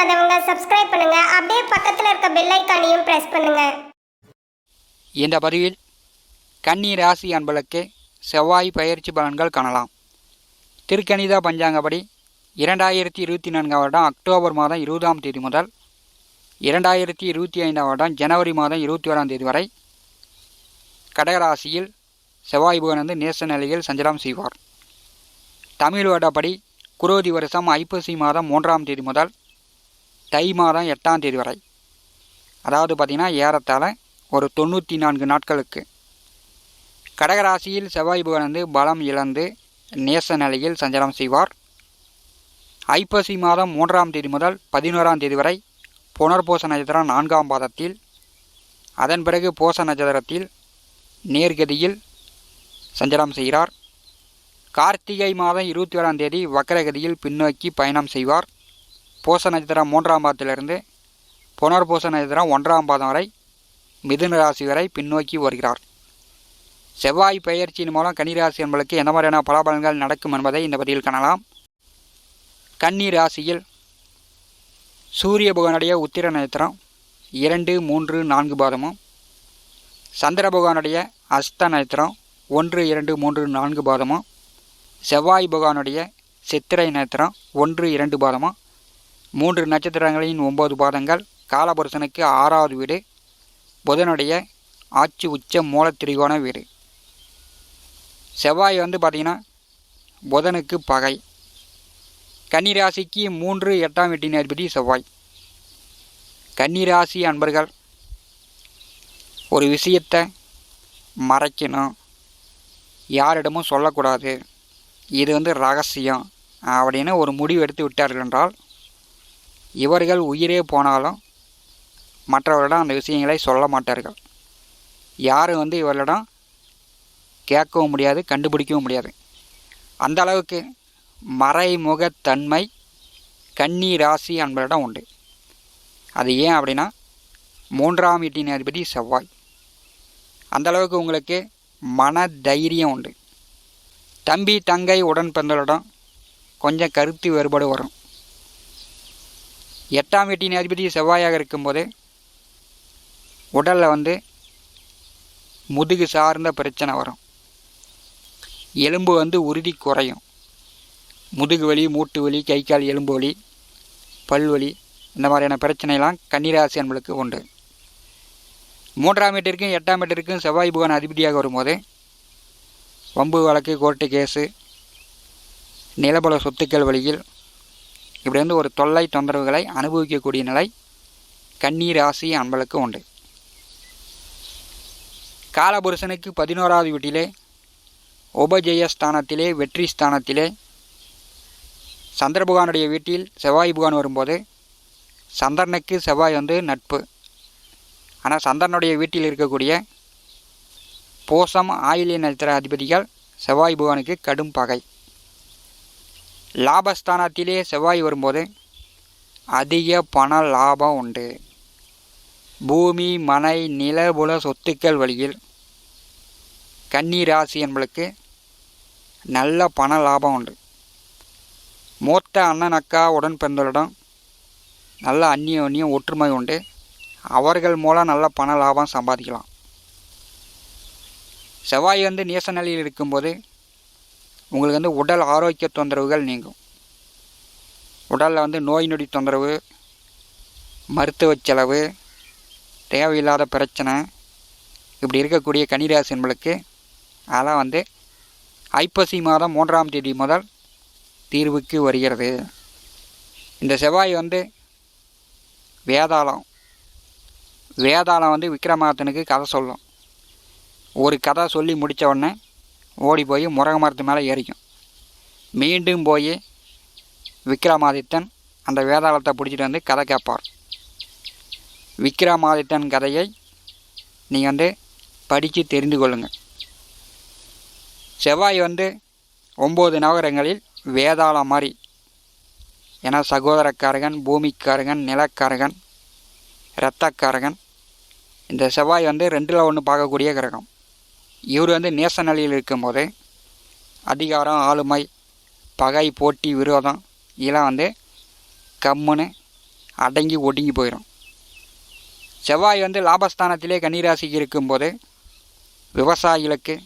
பண்ணாதவங்க சப்ஸ்கிரைப் பண்ணுங்க. அப்படியே பக்கத்தில் இருக்க பெல் ஐக்கானையும் பிரஸ் பண்ணுங்க. இந்த பதிவில் கன்னி ராசி அன்பளுக்கு செவ்வாய் பயிற்சி பலன்கள் காணலாம். திருக்கணித பஞ்சாங்கப்படி இரண்டாயிரத்தி இருபத்தி நான்காம் வருடம் அக்டோபர் மாதம் இருபதாம் தேதி முதல் இரண்டாயிரத்தி இருபத்தி ஐந்தாம் வருடம் ஜனவரி மாதம் இருபத்தி ஓராம் தேதி வரை கடகராசியில் செவ்வாய் புகன் வந்து நேச நிலையில் சஞ்சலம் செய்வார். தமிழ் வருடப்படி குரோதி வருஷம் ஐப்பசி மாதம் மூன்றாம் தேதி முதல் தை மாதம் எட்டாம் தேதி வரை. அதாவது பார்த்திங்கன்னா ஏறத்தாழ ஒரு தொண்ணூற்றி நான்கு நாட்களுக்கு. கடகராசியில் செவ்வாய் புகன் வந்து பலம் இழந்து நேச நிலையில் சஞ்சலம் செய்வார். ஐப்பசி மாதம் மூன்றாம் தேதி முதல் பதினோராம் தேதி வரை புனர்போச நட்சத்திரம் நான்காம் பாதத்தில். அதன் பிறகு போச நட்சத்திரத்தில் நேர்கதியில் சஞ்சலம் செய்கிறார். கார்த்திகை மாதம் இருபத்தி ஏழாம் தேதி வக்கரகதியில் பின்னோக்கி பயணம் செய்வார். பூச நட்சத்திரம் மூன்றாம் பாதத்திலிருந்து புனர்பூச நட்சத்திரம் ஒன்றாம் பாதம் வரை மிதுன ராசி வரை பின்னோக்கி வருகிறார். செவ்வாய் பயிற்சியின் மூலம் கன்னிராசி என்பதற்கு எந்த மாதிரியான பலாபலன்கள் நடக்கும் என்பதை இந்த பதிவில் காணலாம். கன்னி ராசியில் சூரிய புகனுடைய உத்திர நட்சத்திரம் இரண்டு மூன்று நான்கு பாதமும் சந்திர பகவானுடைய அஸ்த நட்சத்திரம் ஒன்று இரண்டு மூன்று நான்கு பாதமும் செவ்வாய் பகவானுடைய சித்திரை நட்சத்திரம் ஒன்று இரண்டு பாதமும் மூன்று நட்சத்திரங்களின் ஒன்பது பாதங்கள் காலபுருஷனுக்கு ஆறாவது வீடு புதனுடைய ஆட்சி உச்ச மூலத்திரிகோண வீடு. செவ்வாய் வந்து பார்த்திங்கன்னா புதனுக்கு பகை. கன்னிராசிக்கு மூன்று எட்டாம் வீட்டின் அதிபதி செவ்வாய். கன்னிராசி அன்பர்கள் ஒரு விஷயத்தை மறைக்கணும். யாரிடமும் சொல்லக்கூடாது. இது வந்து ரகசியம் அப்படின்னு ஒரு முடிவு எடுத்து விட்டார்கள் என்றால் இவர்கள் உயிரே போனாலும் மற்றவர்களிடம் அந்த விஷயங்களை சொல்ல மாட்டார்கள். யாரும் வந்து இவர்களிடம் கேட்கவும் முடியாது கண்டுபிடிக்கவும் முடியாது. அந்த அளவுக்கு மறைமுகத்தன்மை கன்னி ராசி அன்பரிடம் உண்டு. அது ஏன் அப்படின்னா மூன்றாம் வீட்டின் அதிபதி செவ்வாய். அந்த அளவுக்கு உங்களுக்கு மன தைரியம் உண்டு. தம்பி தங்கை உடன் பிறந்தவரிடம் கொஞ்சம் கருத்து வேறுபாடு வரும். எட்டாம் வீட்டின் அதிபதி செவ்வாயாக இருக்கும்போது உடலில் வந்து முதுகு சார்ந்த பிரச்சனை வரும். எலும்பு வந்து உறுதி குறையும். முதுகு வலி மூட்டு வலி கை கால் எலும்பு வலி பல்வலி இந்த மாதிரியான பிரச்சனைலாம் கன்னிராசி நம்மளுக்கு உண்டு. மூன்றாம் வீட்டிற்கும் எட்டாம் வீட்டிற்கும் செவ்வாய் புகன் அதிபதியாக வரும்போது வம்பு வழக்கு கோர்ட்டு கேஸு நிலபல சொத்துக்கள் வழியில் இப்படி வந்து ஒரு தொல்லை தொந்தரவுகளை அனுபவிக்கக்கூடிய நிலை கன்னி ராசி அன்பளுக்கு உண்டு. காலபுருஷனுக்கு பதினோராவது வீட்டிலே உபஜெய ஸ்தானத்திலே வெற்றி ஸ்தானத்திலே சந்திரபகவானுடைய வீட்டில் செவ்வாய் புகான் வரும்போது சந்திரனுக்கு செவ்வாய் வந்து நட்பு. ஆனால் சந்திரனுடைய வீட்டில் இருக்கக்கூடிய போசம் ஆயிலிய நட்சத்திர அதிபதிகள் செவ்வாய் புகானுக்கு கடும் பகை. லாபஸ்தானத்திலே செவ்வாய் வரும்போது அதிக பண லாபம் உண்டு. பூமி மனை நிலபுல சொத்துக்கள் வழியில் கன்னி ராசி என்பளுக்கு நல்ல பண லாபம் உண்டு. மூத்த அண்ணன் அக்கா உடன் பிறந்தவரிடம் நல்ல அந்நியம் ஒற்றுமை உண்டு. அவர்கள் மூலம் நல்ல பண லாபம் சம்பாதிக்கலாம். செவ்வாய் வந்து நேச நிலையில் இருக்கும்போது உங்களுக்கு வந்து உடல் ஆரோக்கிய தொந்தரவுகள் நீங்கும். உடலில் வந்து நோய் நொடி தொந்தரவு மருத்துவ செலவு தேவையில்லாத பிரச்சனை இப்படி இருக்கக்கூடிய கன்னிராசி அதெல்லாம் வந்து ஐப்பசி மாதம் மூன்றாம் தேதி முதல் தீர்வுக்கு வருகிறது. இந்த செவ்வாய் வந்து வேதாளம். வேதாளம் வந்து விக்ரமாதனுக்கு கதை சொல்லும். ஒரு கதை சொல்லி முடித்த உடனே ஓடி போய் முருக மரத்து மேலே ஏறிக்கும். மீண்டும் போய் விக்ரமாதித்தன் அந்த வேதாளத்தை பிடிச்சிட்டு வந்து கதை கேட்பார். விக்ரமாதித்தன் கதையை நீங்கள் வந்து படித்து தெரிந்து கொள்ளுங்கள். செவ்வாய் வந்து ஒம்பது நவகரங்களில் வேதாளம் மாதிரி ஏன்னா சகோதரக்காரகன் பூமிக்காரகன் நிலக்காரகன் இரத்தக்காரகன் இந்த செவ்வாய் வந்து ரெண்டில் ஒன்று பார்க்கக்கூடிய கிரகம். இவர் வந்து நேச நிலையில் இருக்கும்போது அதிகாரம் ஆளுமை பகை போட்டி விரோதம் இதெல்லாம் வந்து கம்முன்னு அடங்கி ஒடுங்கி போயிடும் செவ்வாய் வந்து லாபஸ்தானத்திலே கன்னிராசிக்கு இருக்கும்போது விவசாயிகளுக்கு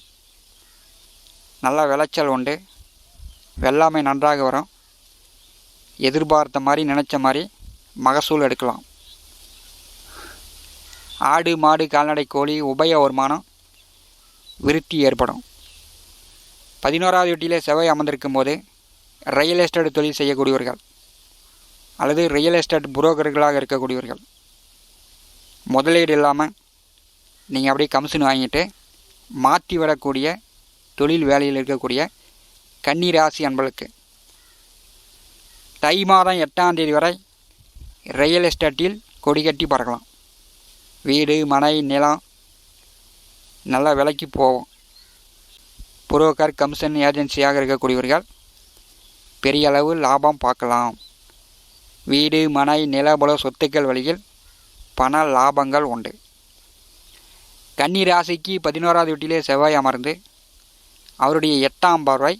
நல்ல விளைச்சல் உண்டு. வெள்ளாமை நன்றாக வரும். எதிர்பார்த்த மாதிரி நினச்ச மாதிரி மகசூல் எடுக்கலாம். ஆடு மாடு கால்நடை கோழி உபய வருமானம் விருத்தி ஏற்படும். பதினோராவது வீட்டிலே செவ்வாய் அமர்ந்திருக்கும் போது ரியல் எஸ்டேட் தொழில் செய்யக்கூடியவர்கள் அல்லது ரியல் எஸ்டேட் புரோக்கர்களாக இருக்கக்கூடியவர்கள். முதலீடு இல்லாமல் நீங்கள் அப்படியே கமிஷன் வாங்கிட்டு மாற்றி விடக்கூடிய தொழில் வேலையில் இருக்கக்கூடிய கன்னி ராசி அன்பளுக்கு தை மாதம் எட்டாம் தேதி வரை ரியல் எஸ்டேட்டில் கொடி கட்டி பறக்கலாம். வீடு மனை நிலம் நல்ல விலைக்கு போகும் புரோக்கர் கமிஷன் ஏஜென்சியாக இருக்கக்கூடியவர்கள் பெரிய அளவு லாபம் பார்க்கலாம். வீடு மனை நிலபல சொத்துக்கள் வழியில் பண லாபங்கள் உண்டு. கன்னி ராசிக்கு பதினோராவது வீட்டிலே செவ்வாய் அமர்ந்து அவருடைய எட்டாம் பார்வை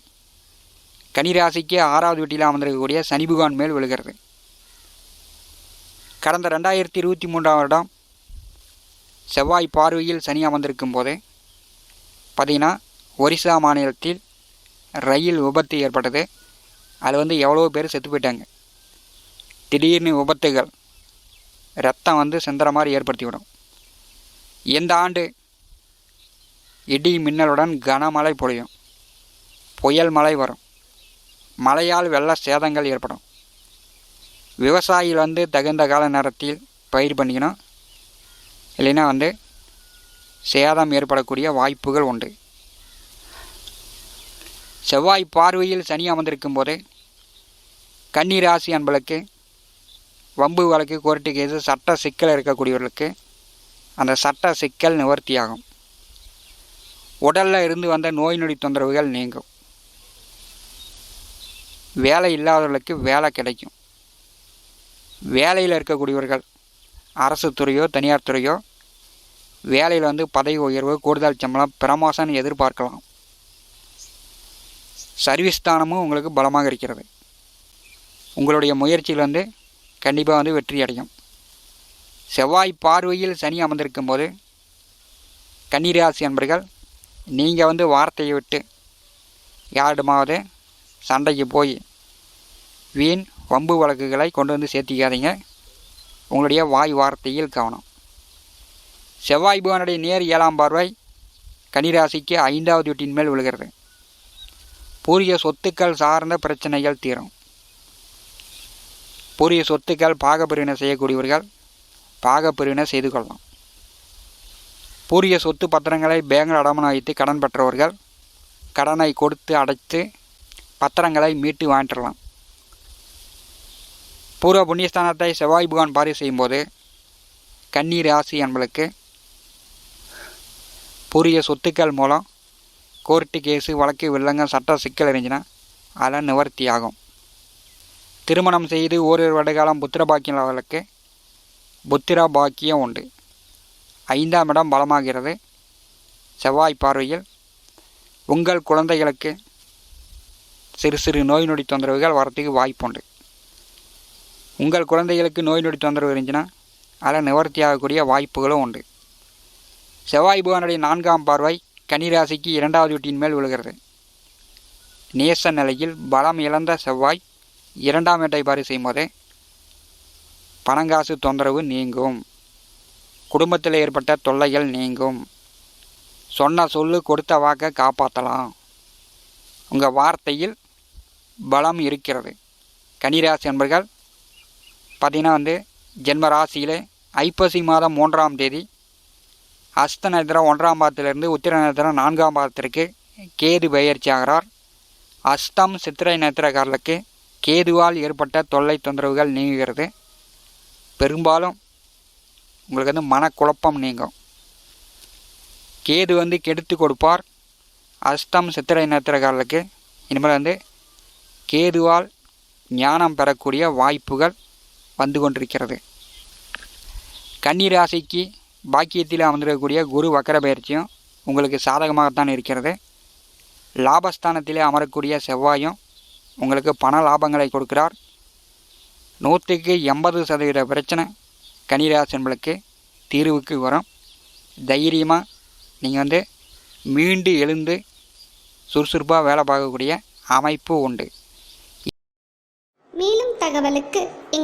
கன்னிராசிக்கு ஆறாவது வீட்டில் அமர்ந்திருக்கக்கூடிய சனி பகவான் மேல் விழுகிறது. கடந்த ரெண்டாயிரத்தி இருபத்தி மூன்றாம் வருடம் செவ்வாய் பார்வையில் சனி அமர்ந்திருக்கும் போது பார்த்தீங்கன்னா ஒரிசா மாநிலத்தில் ரயில் விபத்து ஏற்பட்டது. அதில் வந்து எவ்வளோ பேர் செத்து போயிட்டாங்க. திடீர்னு விபத்துகள் ரத்தம் வந்து சிந்துற மாதிரி ஏற்படுத்திவிடும். இந்த ஆண்டு இடி மின்னலுடன் கனமழை பொழியும். புயல் மழை வரும். மழையால் வெள்ள சேதங்கள் ஏற்படும். விவசாயிகள் வந்து தகுந்த கால நேரத்தில் பயிர் பண்ணிக்கணும். இல்லைன்னா வந்து சேதம் ஏற்படக்கூடிய வாய்ப்புகள் உண்டு. செவ்வாய் பார்வையில் சனி அமர்ந்திருக்கும் போது கன்னிராசி அன்பளுக்கு வம்பு வழக்கு கோர்ட்டு கேஸு சட்ட சிக்கல் இருக்கக்கூடியவர்களுக்கு அந்த சட்ட சிக்கல் நிவர்த்தியாகும். உடலில் இருந்து வந்த நோய் நொடி தொந்தரவுகள் நீங்கும். வேலை இல்லாதவர்களுக்கு வேலை கிடைக்கும். வேலையில் இருக்கக்கூடியவர்கள் அரசு துறையோ தனியார் துறையோ வேலையில் வந்து பதவி உயர்வு கூடுதல் சம்பளம் பிரமோஷன் எதிர்பார்க்கலாம். சர்வீஸ் ஸ்தானமும் உங்களுக்கு பலமாக இருக்கிறது. உங்களுடைய முயற்சியில் வந்து கண்டிப்பாக வந்து வெற்றி அடையும். செவ்வாய் பார்வையில் சனி அமர்ந்திருக்கும் போது கன்னிராசி அன்பர்கள் நீங்கள் வந்து வார்த்தையை விட்டு யாரிடமாவது சண்டைக்கு போய் வீண் வம்பு வழக்குகளை கொண்டு வந்து சேர்த்திக்காதீங்க. உங்களுடைய வாய் வார்த்தையில் கவனம். செவ்வாய் புவனுடைய நேர் ஏழாம் பார்வை கன்னிராசிக்கு ஐந்தாவது வீட்டின் மேல் விழுகிறது. பூரிய சொத்துக்கள் சார்ந்த பிரச்சனைகள் தீரும். பூரிய சொத்துக்கள் பாகப்பிரிவினை செய்யக்கூடியவர்கள் பாகப்பிரிவினை செய்து கொள்ளலாம். பூரிய சொத்து பத்திரங்களை பேங்கில் அடமானம் வைத்து கடன் பெற்றவர்கள் கடனை கொடுத்து அடைத்து பத்திரங்களை மீட்டு வாங்கிடலாம். பூர்வ புண்ணியஸ்தானத்தை செவ்வாய் புகான் பாரி செய்யும்போது கன்னி ராசி என்பளுக்கு புரிய சொத்துக்கள் மூலம் கோர்ட்டு கேஸு வழக்கு வில்லங்க சட்ட சிக்கல் இருந்துச்சுன்னா அதெல்லாம் நிவர்த்தி ஆகும். திருமணம் செய்து ஓரிரு வருடகாலம் புத்திர பாக்கியம் உள்ளவர்களுக்கு புத்திர பாக்கியம் உண்டு. ஐந்தாம் இடம் பலமாகிறது. செவ்வாய் பார்வையில் உங்கள் குழந்தைகளுக்கு சிறு சிறு நோய் நொடி தொந்தரவுகள் வரத்துக்கு வாய்ப்புண்டு. உங்கள் குழந்தைகளுக்கு நோய் நொடி தொந்தரவு இருந்துச்சுன்னா அதில் நிவர்த்தியாகக்கூடிய வாய்ப்புகளும் உண்டு. செவ்வாய் புகானுடைய நான்காம் பார்வை கன்னிராசிக்கு இரண்டாவது வீட்டின் மேல் விழுகிறது. நேச நிலையில் பலம் இழந்த செவ்வாய் இரண்டாம் வீட்டை பாரி செய்யும்போது பணங்காசு தொந்தரவு நீங்கும். குடும்பத்தில் ஏற்பட்ட தொல்லைகள் நீங்கும். சொன்ன சொல்லு கொடுத்த வாக்கை காப்பாற்றலாம். உங்கள் வார்த்தையில் பலம் இருக்கிறது. கனிராசி என்பர்கள் பார்த்தீங்கன்னா வந்து ஜென்ம ராசியில் ஐப்பசி மாதம் மூன்றாம் தேதி அஸ்த நட்சத்திரம் ஒன்றாம் பாதத்திலிருந்து உத்திர நட்சத்திரம் நான்காம் பாதத்திற்கு கேது பயிற்சி ஆகிறார். அஸ்தம் சித்திரை நட்சத்திரக்காரர்களுக்கு கேதுவால் ஏற்பட்ட தொல்லை தொந்தரவுகள் நீங்குகிறது. பெரும்பாலும் உங்களுக்கு வந்து மனக்குழப்பம் நீங்கும். கேது வந்து கெடுத்து கொடுப்பார். அஸ்தம் சித்திரை நட்சத்திரக்காரர்களுக்கு இனிமேல் வந்து கேதுவால் ஞானம் பெறக்கூடிய வாய்ப்புகள் வந்து கொண்டிருக்கிறது. கன்னிராசிக்கு பாக்கியத்தில் அமர்ந்திருக்கக்கூடிய குரு வக்கர பயிற்சியும் உங்களுக்கு சாதகமாகத்தான் இருக்கிறது. லாபஸ்தானத்திலே அமரக்கூடிய செவ்வாயும் உங்களுக்கு பண லாபங்களை கொடுக்கிறார். நூற்றுக்கு எண்பது சதவீத பிரச்சனை கன்னிராசன்களுக்கு தீர்வுக்கு வரும். தைரியமாக நீங்கள் வந்து மீண்டு எழுந்து சுறுசுறுப்பாக வேலை பார்க்கக்கூடிய அமைப்பு உண்டு.